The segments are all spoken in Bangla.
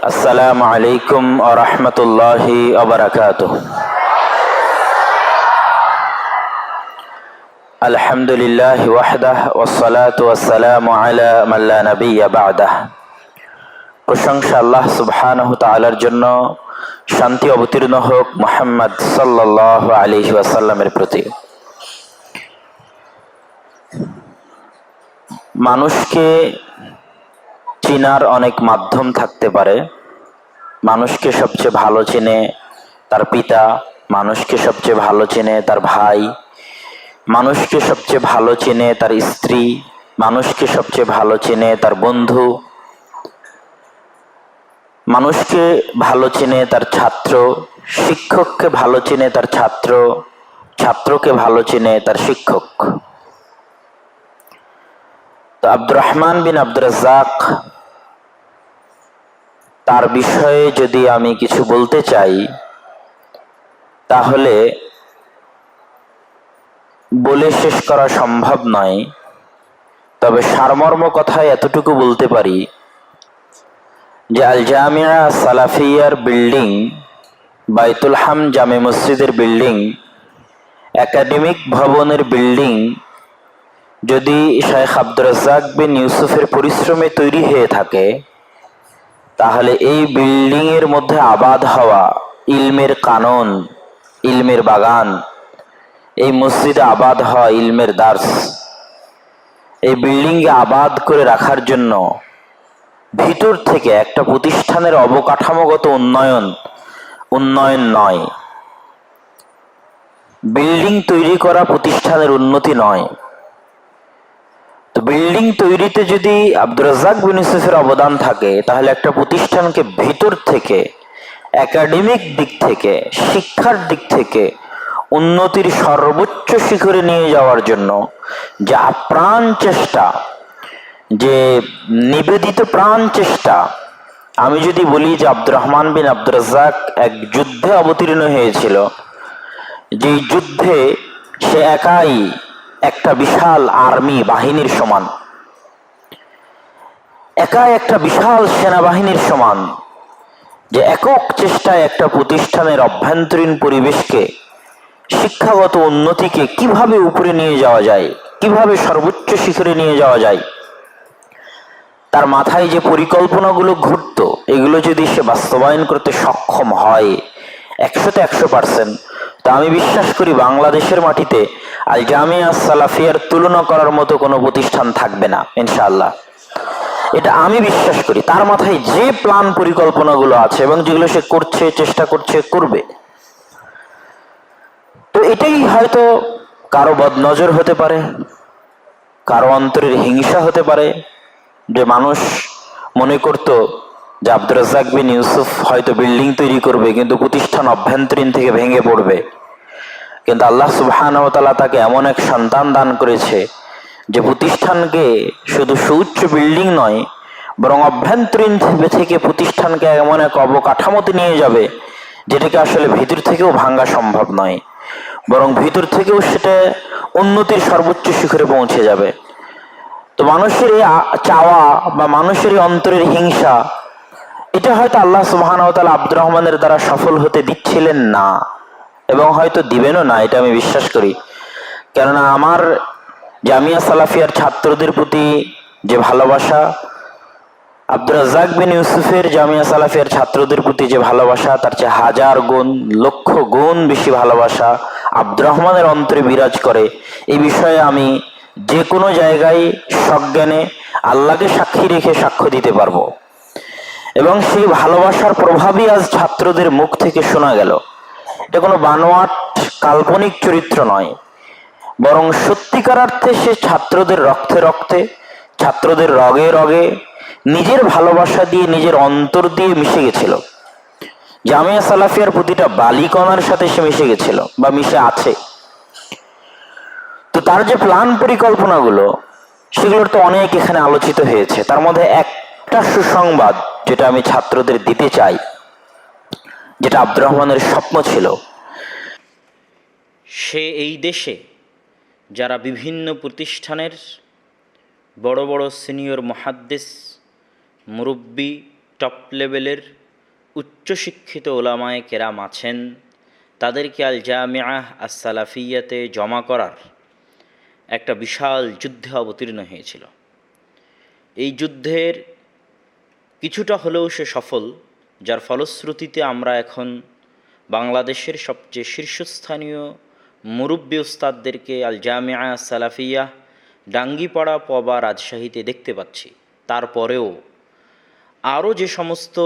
আসসালামু আলাইকুম আ রহমতুল্লাহি আবরাকাত আলহামদুলিল্লাহ ওয়াহদাহ ওসালাত ওয়াসালাম আলা মাল্লা নবিয়া বাদাহ প্রশংসা আল্লাহ সুবহানহ তালার জন্য শান্তি অবতীর্ণ হোক মোহাম্মদ সাল্লাহ আলহি ওয়াসাল্লামের প্রতি। মানুষকে চিনার অনেক মাধ্যম থাকতে পারে। মানুষকে সবচেয়ে ভালো চেনে তার পিতা, মানুষকে সবচেয়ে ভালো চেনে তার ভাই, মানুষকে সবচেয়ে ভালো চেনে তার স্ত্রী, মানুষকে সবচেয়ে ভালো চেনে তার বন্ধু, মানুষকে ভালো চেনে তার ছাত্র, শিক্ষককে ভালো চেনে তার ছাত্র, ছাত্রকে ভালো চেনে তার শিক্ষক। তো আব্দুর রহমান বিন আব্দুর রাজ্জাক তার বিষয়ে যদি আমি কিছু বলতে চাই, তাহলে বলে শেষ করা সম্ভব নয়। তবে সারমর্ম কথায় এতটুকু বলতে পারি যে আল জামিয়া সালাফিয়ার বিল্ডিং, বাইতুল হাম জামে মসজিদের বিল্ডিং, একাডেমিক ভবনের বিল্ডিং যদি শেখ আব্দুর রাজ্জাক বিন ইউসুফের পরিশ্রমে তৈরি হয়ে থাকে তাহলে এই বিল্ডিং এর মধ্যে আবাদ হওয়া ইলমের কানন, ইলমের বাগান, এই মসজিদে আবাদ হওয়া ইলমের দার্স, এই বিল্ডিংকে আবাদ করে রাখার জন্য ভিতর থেকে একটা প্রতিষ্ঠানের অবকাঠামোগত উন্নয়ন উন্নয়ন নয়। বিল্ডিং তৈরি করা প্রতিষ্ঠানের উন্নতি নয়। তো বিল্ডিং তৈরিতে যদি আব্দুর রাজ্জাক বিন ইউসুফের অবদান থাকে, তাহলে একটা প্রতিষ্ঠানকে ভিতর থেকে একাডেমিক দিক থেকে, শিক্ষার দিক থেকে উন্নতির সর্বোচ্চ শিখরে নিয়ে যাওয়ার জন্য যে আপ্রাণ চেষ্টা, যে নিবেদিত প্রাণ চেষ্টা, আমি যদি বলি যে আব্দুর রহমান বিন আব্দুর রাজ্জাক এক যুদ্ধে অবতীর্ণ হয়েছিল যে যুদ্ধে সে একাই একটা বিশাল আর্মি বাহিনীর সমান। একাই একটা বিশাল সেনাবাহিনীর সমান, যে একক চেষ্টায় একটা প্রতিষ্ঠানের অভ্যন্তরীণ পরিবেশকে, শিক্ষাগত উন্নতিকে কীভাবে উপরে নিয়ে যাওয়া যায়, কীভাবে সর্বোচ্চ শিখরে নিয়ে যাওয়া যায়, তার মাথায় যে পরিকল্পনাগুলো ঘুরত, এগুলো যদি সে বাস্তবায়ন করতে সক্ষম হয়, একশোতে একশো পার্সেন্ট তা আমি বিশ্বাস করি বাংলাদেশের মাটিতে আল জামিয়া সালাফিয়ার তুলনা করার মতো কোনো প্রতিষ্ঠান থাকবে না, ইনশাআল্লাহ। এটা আমি বিশ্বাস করি। তার মাথায় যে প্ল্যান পরিকল্পনাগুলো আছে এবং যেগুলো সে করছে, চেষ্টা করছে, করবে। তো এটাই হয়তো কারও বদনজর হতে পারে, কারও অন্তরের হিংসা হতে পারে। যে মানুষ মনে করত যে আব্দুর রাজ্জাক বিন ইউসুফ হয়তো বিল্ডিং তৈরি করবে, কিন্তু প্রতিষ্ঠান অভ্যন্তরীণ থেকে ভেঙে পড়বে। কিন্তু আল্লাহ সুবহান তাকে এমন এক সন্তান দান করেছে যে প্রতিষ্ঠানকে শুধু সুউচ্চ বিল্ডিং নয়, বরং অভ্যন্তরীণ থেকে প্রতিষ্ঠানকে এমন এক অবকাঠামোতে নিয়ে যাবে, যেটাকে আসলে ভিতর থেকেও ভাঙ্গা সম্ভব নয়, বরং ভিতর থেকেও সেটা উন্নতির সর্বোচ্চ শিখরে পৌঁছে যাবে। তো মানুষের চাওয়া বা মানুষের অন্তরের হিংসা এটা হয়তো আল্লাহ সুবাহান আব্দুর রহমানের দ্বারা সফল হতে দিচ্ছিলেন না, এবং হয়তো দিবেনও না, এটা আমি বিশ্বাস করি। কেননা আমার জামিয়া সালাফিয়ার ছাত্রদের প্রতি যে ভালোবাসা, আব্দুর রাজ্জাক বিন ইউসুফের জামিয়া সালাফিয়ার ছাত্রদের প্রতি যে ভালোবাসা, তার চেয়ে হাজার গুণ, লক্ষ গুণ বেশি ভালোবাসা আব্দুর রহমানের অন্তরে বিরাজ করে, এই বিষয়ে আমি যে কোনো জায়গায় সজ্ঞানে আল্লাহকে সাক্ষী রেখে সাক্ষ্য দিতে পারব। এবং সেই ভালোবাসার প্রভাবই আজ ছাত্রদের মুখ থেকে শোনা গেল। এটা কোনো বানোয়াট কাল্পনিক চরিত্র নয়। বরং সত্যিকার অর্থে সে ছাত্রদের রক্তে রক্তে, ছাত্রদের রগে রগে নিজের ভালোবাসা দিয়ে নিজের অন্তর দিয়ে মিশে গেছিল। জামিয়া সালাফিয়ার প্রতিটা বালিকণার সাথে সে মিশে গেছিল বা মিশে আছে। তো তার যে প্ল্যান পরিকল্পনাগুলো, সেগুলোর তো অনেক এখানে আলোচিত হয়েছে। তার মধ্যে একটা সুসংবাদ যেটা আমি ছাত্রদের দিতে চাই, যেটা আব্দুর রহমানের স্বপ্ন ছিল। সে এই দেশে যারা বিভিন্ন প্রতিষ্ঠানের বড় বড় সিনিয়র মহাদ্দেশ, মুরব্বী টপ লেভেলের উচ্চশিক্ষিত ওলামায় কেরাম আছেন, তাদেরকে আল জামিয়াহ আস সালাফিয়াতে জমা করার একটা বিশাল যুদ্ধে অবতীর্ণ হয়েছিল। এই যুদ্ধের কিছুটা হলেও সে সফল, যার ফলশ্রুতিতে আমরা এখন বাংলাদেশের সবচেয়ে শীর্ষস্থানীয় মুরব্বী উস্তাদদেরকে আল জামিয়া সালাফিয়া ডাঙ্গিপাড়া পবা রাজশাহীতে দেখতে পাচ্ছি। তারপরেও আরও যে সমস্ত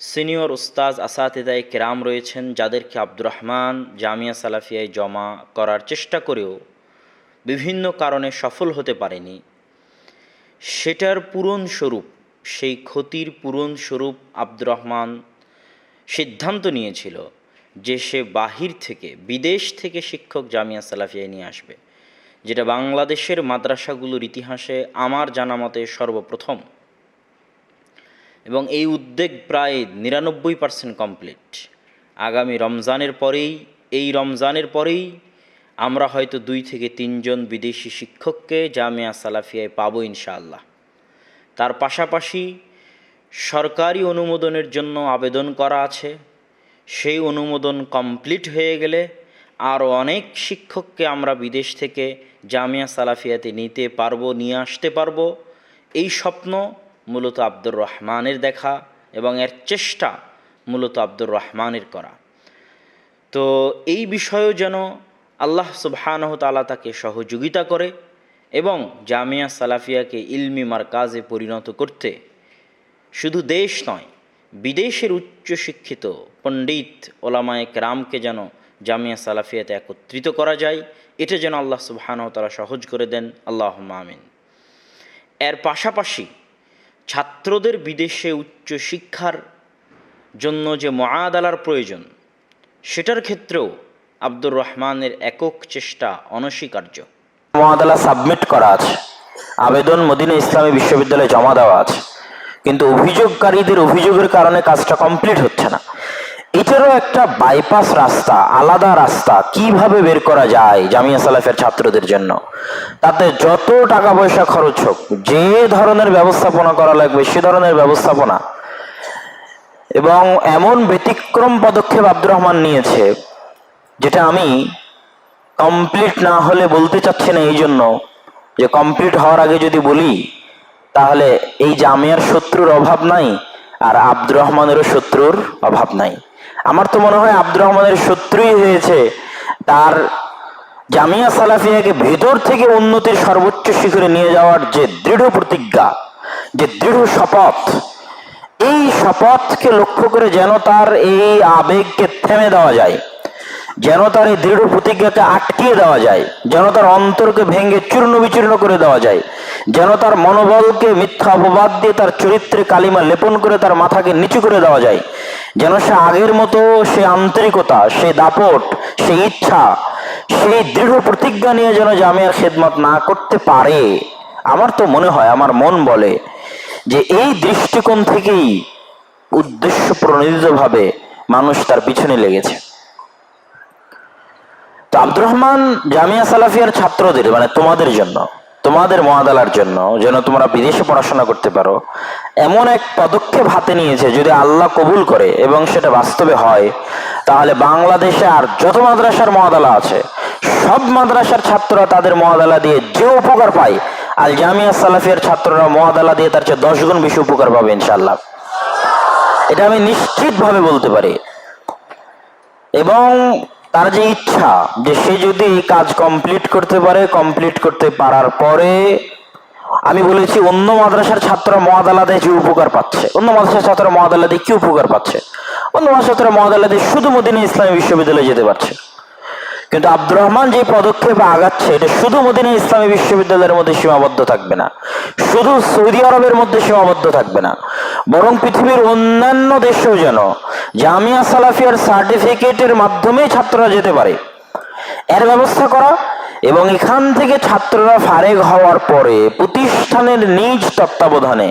সিনিয়র উস্তাজ আসাতেদায় কেরাম রয়েছেন, যাদেরকে আব্দুর রহমান জামিয়া সালাফিয়ায় জমা করার চেষ্টা করেও বিভিন্ন কারণে সফল হতে পারেনি। সেটার পূরণ স্বরূপ সেই ক্ষতির পূরণ স্বরূপ আব্দুর রহমান সিদ্ধান্ত নিয়েছিল যে সে বাহির থেকে, বিদেশ থেকে শিক্ষক জামিয়া সালাফিয়ায় নিয়ে আসবে, যেটা বাংলাদেশের মাদ্রাসাগুলোর ইতিহাসে আমার জানা মতে সর্বপ্রথম। এবং এই উদ্যোগ প্রায় নিরানব্বই পার্সেন্ট কমপ্লিট আগামী রমজানের পরেই, এই রমজানের পরেই আমরা হয়তো দুই থেকে তিনজন বিদেশি শিক্ষককে জামিয়া সালাফিয়ায় পাবো ইনশাআল্লাহ। তার পাশাপাশি সরকারি অনুমোদনের জন্য আবেদন করা আছে। সেই অনুমোদন কমপ্লিট হয়ে গেলে আরও অনেক শিক্ষককে আমরা বিদেশ থেকে জামিয়া সালাফিয়াতে নিতে পারব, নিয়ে আসতে পারব। এই স্বপ্ন মূলত আব্দুর রহমানের দেখা এবং এর চেষ্টা মূলত আব্দুর রহমানের করা। তো এই বিষয়েও যেন আল্লাহ সুবহানহ তালা তাকে সহযোগিতা করে এবং জামিয়া সালাফিয়াকে ইলমি মারকাজে পরিণত করতে। শুধু দেশ নয়, বিদেশের উচ্চশিক্ষিত পণ্ডিত ওলামায়ে কেরামকে যেন জামিয়া সালাফিয়াতে একত্রিত করা যায়, এটা যেন আল্লাহ সুবহানহ তারা সহজ করে দেন। আল্লাহ আমিন। এর পাশাপাশি ছাত্রদের বিদেশে উচ্চ শিক্ষার জন্য যে মআদালার প্রয়োজন, সেটার ক্ষেত্রেও আব্দুর রহমানের একক চেষ্টা অনস্বীকার্য। মহাদালা সাবমিট করা আছে। আবেদন মদিনা ইসলামী বিশ্ববিদ্যালয়ে জমা দেওয়া আছে। কিন্তু অভিযোগকারীদের অভিযোগের কারণে কাজটা কমপ্লিট হচ্ছে না। এটারও একটা বাইপাস রাস্তা, আলাদা রাস্তা। কীভাবে বের করা যায় জামিয়া সালাফের ছাত্রদের জন্য? তাতে যত টাকা পয়সা খরচ হোক, যে ধরনের ব্যবস্থাপনা করা লাগবে সে ধরনের ব্যবস্থাপনা। এবং এমন ব্যতিক্রম পদক্ষেপ আব্দুর রহমান নিয়েছে, যেটা আমি কমপ্লিট না হলে বলতে চাচ্ছি না এই জন্য যে কমপ্লিট হওয়ার আগে যদি বলি, তাহলে এই জামিয়ার শত্রুর অভাব নাই, আর আব্দুর রহমানেরও শত্রুর অভাব নাই। আমার তো মনে হয় আব্দুর রহমানের শত্রুই হয়েছে তার জামিয়া সালাফিয়াকে ভেতর থেকে উন্নতির সর্বোচ্চ শিখরে নিয়ে যাওয়ার যে দৃঢ় প্রতিজ্ঞা, যে দৃঢ় শপথ, এই শপথকে লক্ষ্য করে যেন তার এই আবেগকে থেমে দেওয়া যায়। যেন তার এই দৃঢ় প্রতিজ্ঞাকে আটকিয়ে দেওয়া যায়, যেন তার অন্তরকে ভেঙে চূর্ণ বিচূর্ণ করে দেওয়া যায়, যেন তার মনোবলকে মিথ্যা অপবাদ দিয়ে তার চরিত্রে কালিমা লেপন করে তার মাথাকে নিচু করে দেওয়া যায়, যেন সে আগের মতো সে আন্তরিকতা, সে দাপট, সে ইচ্ছা, সেই দৃঢ় প্রতিজ্ঞা নিয়ে যেন জামিয়ার খেদমত না করতে পারে। আমার তো মনে হয়, আমার মন বলে যে এই দৃষ্টিকোণ থেকেই উদ্দেশ্য প্রণোদিতভাবে মানুষ তার পিছনে লেগেছে। তো আব্দুর রহমান জামিয়া সালাফিয়ার ছাত্রদের মানে তোমাদের জন্য, তোমাদের মহাদালার জন্য, যেন তোমরা বিদেশে পড়াশোনা করতে পারো, এমন এক পদক্ষেপ হাতে নিয়েছে যদি আল্লাহ কবুল করে এবং সেটা বাস্তবে হয়, তাহলে বাংলাদেশে আর যত মাদ্রাসার মহাদালা আছে, সব মাদ্রাসার ছাত্ররা তাদের মহাদালা দিয়ে যে উপকার পায়, আল জামিয়া সালাফিয়ার ছাত্ররা মহাদালা দিয়ে তার চেয়ে দশ গুণ বেশি উপকার পাবে ইনশাল্লাহ এটা আমি নিশ্চিতভাবে বলতে পারি। এবং তার যে ইচ্ছা যে সে যদি এই কাজ কমপ্লিট করতে পারে কমপ্লিট করতে পারার পরে আমি বলেছি, অন্য মাদ্রাসার ছাত্র মহাদালাদে যে উপকার পাচ্ছে, অন্য মাদ্রাসার ছাত্ররা মহাদালাতে কি উপকার পাচ্ছে? অন্য মাদ্রাসার ছাত্ররা মহাদালাতে শুধু মদিনা ইসলামী বিশ্ববিদ্যালয়ে যেতে পারছে। কিন্তু আব্দুর রহমান যে পদক্ষেপ আগাচ্ছে, এটা শুধু মদিনা ইসলামী বিশ্ববিদ্যালয়ের মধ্যে সীমাবদ্ধ থাকবে না। শুধু সৌদি আরবের মধ্যে সীমাবদ্ধ থাকবে না। বরং পৃথিবীর অন্যান্য দেশেও যেন জামিয়া সালাফিয়ার সার্টিফিকেটের মাধ্যমে ছাত্ররা যেতে পারে। এর ব্যবস্থা করা এবং এখান থেকে ছাত্ররা ফারেগ হওয়ার পরে প্রতিষ্ঠানের নিজ তত্ত্বাবধানে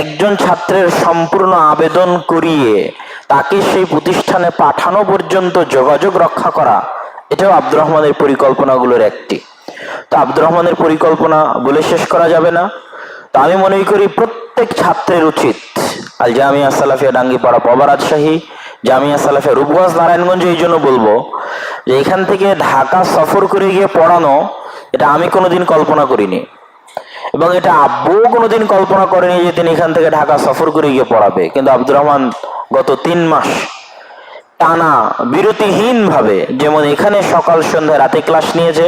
একজন ছাত্রের সম্পূর্ণ আবেদন করিয়ে তাকে সেই প্রতিষ্ঠানে পাঠানো পর্যন্ত যোগাযোগ রক্ষা করা এটাও আব্দুর রহমানের পরিকল্পনাগুলোর একটি। তো আব্দুর রহমানের পরিকল্পনা বলে শেষ করা যাবে না। তো আমি মনে করি প্রত্যেক ছাত্রের উচিত আল জামিয়া সালাফিয়া ডাঙ্গিপাড়া পবা রাজশাহী, জামিয়া সালাফিয়া রূপগঞ্জ, নারায়ণগঞ্জ এই জন্য বলব যে এখান থেকে ঢাকা সফর করে গিয়ে পড়ানো, এটা আমি কোনোদিন কল্পনা করিনি। এবং এটা আব্বুও কোনোদিন কল্পনা করেনি যে তিনি এখান থেকে ঢাকা সফর করে গিয়ে পড়াবে। কিন্তু আব্দুর রহমান গত তিন মাস টানা বিরতিহীন ভাবে, যেমন এখানে সকাল সন্ধ্যা, রাতে ক্লাস নিয়েছে,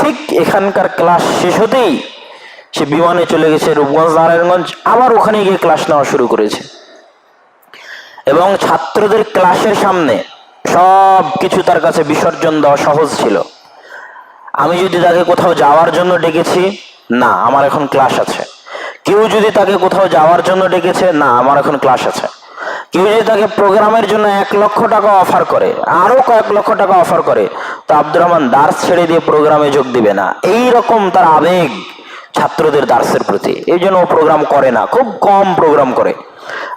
ঠিক এখানকার ক্লাস শেষ হতেই সে বিমানে চলে গেছে রূপগঞ্জ, নারায়ণগঞ্জ, আবার ওখানে গিয়ে ক্লাস নেওয়া শুরু করেছে। এবং ছাত্রদের ক্লাসের সামনে সব কিছু তার কাছে বিসর্জন দেওয়া সহজ ছিল। আমি যদি তাকে কোথাও যাওয়ার জন্য ডেকেছি, না, আমার এখন ক্লাস আছে। কেউ যদি তাকে কোথাও যাওয়ার জন্য ডেকেছে, না, আমার এখন ক্লাস আছে। কেউ যদি তাকে প্রোগ্রামের জন্য এক লক্ষ টাকা অফার করে, আরও কয়েক লক্ষ টাকা অফার করে, তো আব্দুর রহমান দার্স ছেড়ে দিয়ে প্রোগ্রামে যোগ দিবে না। এই রকম তার আবেগ ছাত্রদের দার্সের প্রতি। এই জন্য প্রোগ্রাম করে না, খুব কম প্রোগ্রাম করে।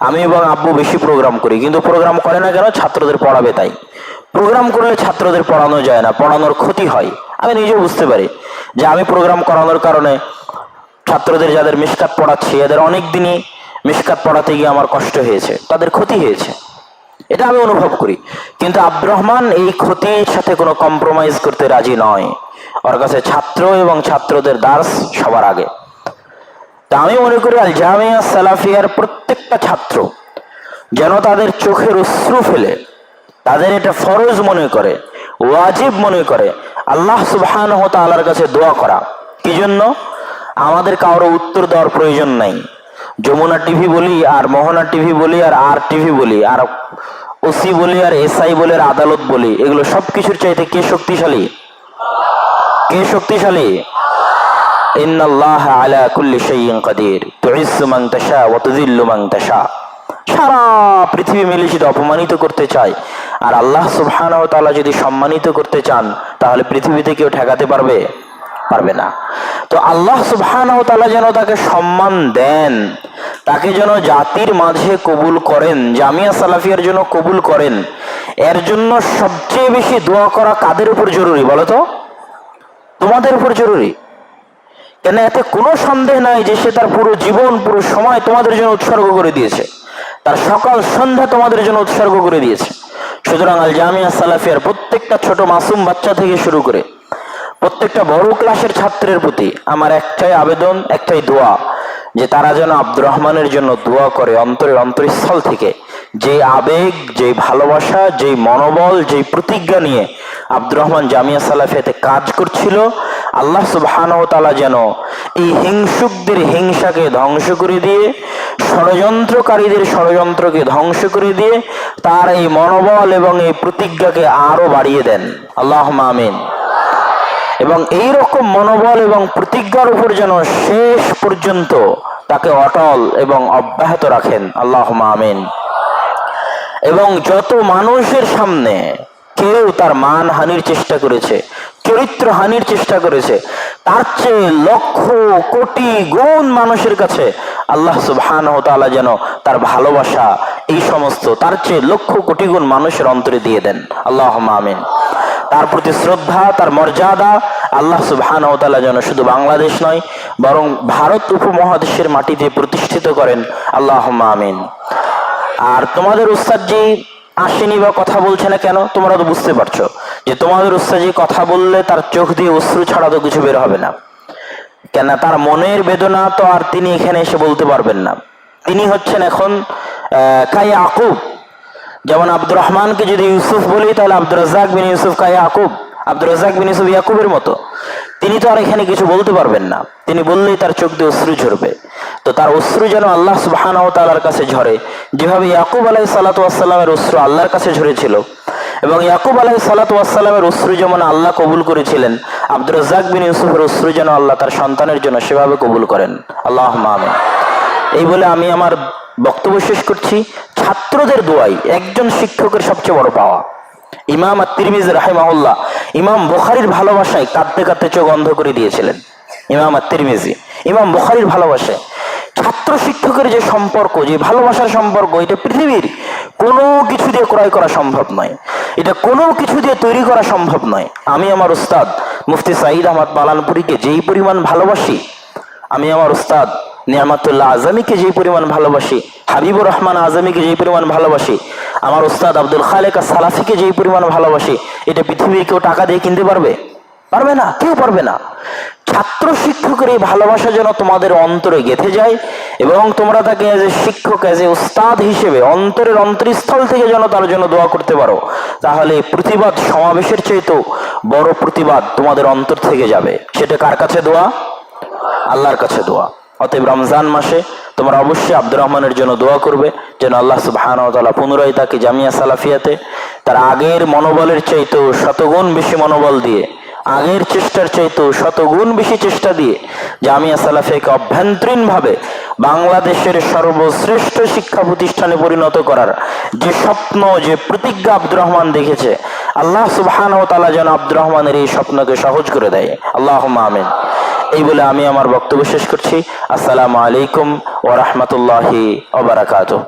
আমি এবং আব্বু বেশি প্রোগ্রাম করি, কিন্তু প্রোগ্রাম করে না কেন? ছাত্রদের পড়াবে তাই। প্রোগ্রাম করলে ছাত্রদের পড়ানো যায় না, পড়ানোর ক্ষতি হয়। আমি নিজেও বুঝতে পারি যে আমি প্রোগ্রাম করানোর কারণে ছাত্রদের যাদের মিসকাত পড়াচ্ছি, এদের অনেক দিনই মিসকাত পড়াতে গিয়ে আমার কষ্ট হয়েছে, তাদের ক্ষতি হয়েছে। এটা আমি অনুভব করি। কিন্তু আব্দুর রহমান এই ক্ষতির সাথে কোনো কম্প্রোমাইজ করতে রাজি নয়। ওর কাছে ছাত্র এবং ছাত্রদের দার্স সবার আগে। তা আমি মনে করি আল জামিয়া সালাফিয়ার প্রত্যেকটা ছাত্র যেন তাদের চোখের অশ্রু ফেলে, তাদের এটা ফরজ মনে করে, ওয়াজিব মনে করে, আল্লাহ সুবহান তালার কাছে দোয়া করা। কি জন্য? আমাদের কারও উত্তর দেওয়ার প্রয়োজন নাই। যমুনা টিভি বলি আর মোহনা টিভি বলি আর আর টিভি বলি আর ওসি বলি আর এসআই বলি আর আদালত বলি, এগুলো সব কিছুর চাইতে কে শক্তিশালী? কে শক্তিশালী? তাশা সারা পৃথিবী মিলে যদি অপমানিত করতে চায়। আর আল্লাহ সুবহানাহু যদি সম্মানিত করতে চান, তাহলে পৃথিবীতে কেউ ঠেকাতে পারবে? পারবে না। তো আল্লাহ সুবহানাহু যেন তাকে সম্মান দেন, তাকে যেন জাতির মাঝে কবুল করেন, জামিয়া সালাফিয়ার জন্য কবুল করেন, এর জন্য সবচেয়ে বেশি দোয়া করা কাদের উপর জরুরি বলো তো? তোমাদের উপর জরুরি। কেন এতে কোনো সন্দেহ নাই যে সে তার পুরো জীবন, পুরো সময় তোমাদের জন্য উৎসর্গ করে দিয়েছে। তার সকাল সন্ধ্যা তোমাদের জন্য উৎসর্গ করে দিয়েছে। সুতরাং আল জামিয়া সালাফিয়ার প্রত্যেকটা ছোট মাসুম বাচ্চা থেকে শুরু করে প্রত্যেকটা বড় ক্লাসের ছাত্রের প্রতি আমার একটাই আবেদন, একটাই দোয়া, যে তারা যেন আব্দুর রহমানের জন্য দোয়া করে অন্তরের অন্তরস্থল থেকে। যে আবেগ যে ভালোবাসা যে মনোবল যে প্রতিজ্ঞা নিয়ে আব্দুর রহমান জামিয়া সালাফিয়াতে কাজ করছিল, আল্লাহ তালা যেন এই হিংসুকদের হিংসাকে ধ্বংস করে দিয়ে, ষড়যন্ত্রকারীদের ষড়যন্ত্রকে ধ্বংস করে দিয়ে তার এই মনোবল এবং এই প্রতিজ্ঞাকে আরও বাড়িয়ে দেন। আল্লাহ আমিন। এবং এই রকম মনোবল এবং প্রতিজ্ঞার উপর যেন শেষ পর্যন্ত তাকে অটল এবং অব্যাহত রাখেন। আল্লাহ আমিন। এবং যত মানুষের সামনে কেউ তার মান হানির চেষ্টা করেছে, চরিত্র হানির চেষ্টা করেছে, তার চেয়ে লক্ষ, কোটি গুণ মানুষের কাছে আল্লাহ সুবহান তাআলা যেন তার ভালোবাসা এই সমস্ত, তার চেয়ে লক্ষ, কোটি গুণ মানুষের অন্তরে দিয়ে দেন। আল্লাহ আমিন। তার প্রতি শ্রদ্ধা, তার মর্যাদা আল্লাহ সুবহান তাআলা যেন শুধু বাংলাদেশ নয়, বরং ভারত উপমহাদেশের মাটিতে প্রতিষ্ঠিত করেন। আল্লাহ আমিন। আর তোমাদের উস্তাদজি আসেনি বা কথা বলছে না কেন? তোমরা তো বুঝতে পারছ যে তোমাদের উস্তাদজি কথা বললে তার চোখ দিয়ে অশ্রু ছাড়া তো কিছু বের হবে না। কেন তার মনের বেদনা তো আর তিনি এখানে এসে বলতে পারবেন না। তিনি হচ্ছেন এখন কাই আকুব যেমন আব্দুর রহমানকে যদি ইউসুফ বলি, তাহলে আব্দুর রাজ্জাক বিন ইউসুফ কাই আকুব আব্দুর রাজ্জাক বিন ইউসুফ ইয়াকুবের মতো। তিনি তো আর এখানে কিছু বলতে পারবেন না। তিনি বললেই তার চোখ দিয়ে অশ্রু ঝরবে। তো তার অশ্রু যেন আল্লাহ সুবাহান তালার কাছে ঝরে। যেভাবে ইয়াকুব আলাই সালাতু আসসালামের অশ্রু আল্লাহর কাছে ঝরেছিল, এবং ইয়াকুব আলাই সালাতু আসসালামের অশ্রু যেমন আল্লাহ কবুল করেছিলেন, আব্দুর রাজ্জাক বিন ইউসুফের অশ্রু যেন আল্লাহ তার সন্তানের জন্য সেভাবে কবুল করেন। আল্লাহ আমিন। এই বলে আমি আমার বক্তব্য শেষ করছি। ছাত্রদের দোয়াই একজন শিক্ষকের সবচেয়ে বড় পাওয়া। ইমাম আর তিরমিজ রাহেমাহুল্লাহ ইমাম বোখারির ভালোবাসায় কাঁদতে কাঁদতে চোখ অন্ধ করে দিয়েছিলেন। ইমাম আর ইমাম বুখারির ভালোবাসায়। ছাত্র শিক্ষকের যে সম্পর্ক, যে ভালোবাসার সম্পর্ক, এটা পৃথিবীর কোনো কিছু দিয়ে ক্রয় করা সম্ভব নয়। এটা কোনো কিছু দিয়ে তৈরি করা সম্ভব নয়। আমি আমার উস্তাদ মুফতি সাঈদ আহমদ পালানপুরীকে যেই পরিমাণ ভালোবাসি, আমি আমার উস্তাদ নিয়ামাতুল্লাহ আজমিকে যেই পরিমাণ ভালোবাসি, হাবিবুর রহমান আজমিকে যেই পরিমাণ ভালোবাসি, আমার উস্তাদ আব্দুল খালেক সালাফিকে যেই পরিমাণ ভালোবাসি, এটা পৃথিবীর কেউ টাকা দিয়ে কিনতে পারবে? পারবে না, কেউ পারবে না। ছাত্র শিক্ষকের এই ভালোবাসা যেন তোমাদের অন্তরে গেঁথে যায় এবং তোমরা তাকে এজ এ শিক্ষক এজ এ উস্তাদ হিসেবে অন্তরের অন্তরস্থল থেকে যেন তার জন্য দোয়া করতে পারো, তাহলে প্রতিবাদ সমাবেশের চাইতেও বড় প্রতিবাদ তোমাদের অন্তর থেকে যাবে। সেটা কার কাছে দোয়া? আল্লাহর কাছে দোয়া। অতএব রমজান মাসে তোমরা অবশ্যই আব্দুর রহমানের জন্য দোয়া করবে, যেন আল্লাহ সুবহান তালা পুনরায় তাকে জামিয়া সালাফিয়াতে তার আগের মনোবলের চাইতেও শতগুণ বেশি মনোবল দিয়ে, আগের চেষ্টার চাইতেও শতগুণ বেশি চেষ্টা দিয়ে জামিয়া সালাফিয়াকে অভ্যন্তরীণভাবে বাংলাদেশের সর্বশ্রেষ্ঠ শিক্ষা প্রতিষ্ঠানে পরিণত করার যে স্বপ্ন, যে প্রতিজ্ঞা আব্দুর রহমান দেখেছে, আল্লাহ সুবহান ও তালা যেন আব্দুর রহমানের এই স্বপ্নকে সহজ করে দেয়। আল্লাহ আমিন। এই বলে আমি আমার বক্তব্য শেষ করছি। আসসালামু আলাইকুম ওয়া বারাকাতুহু।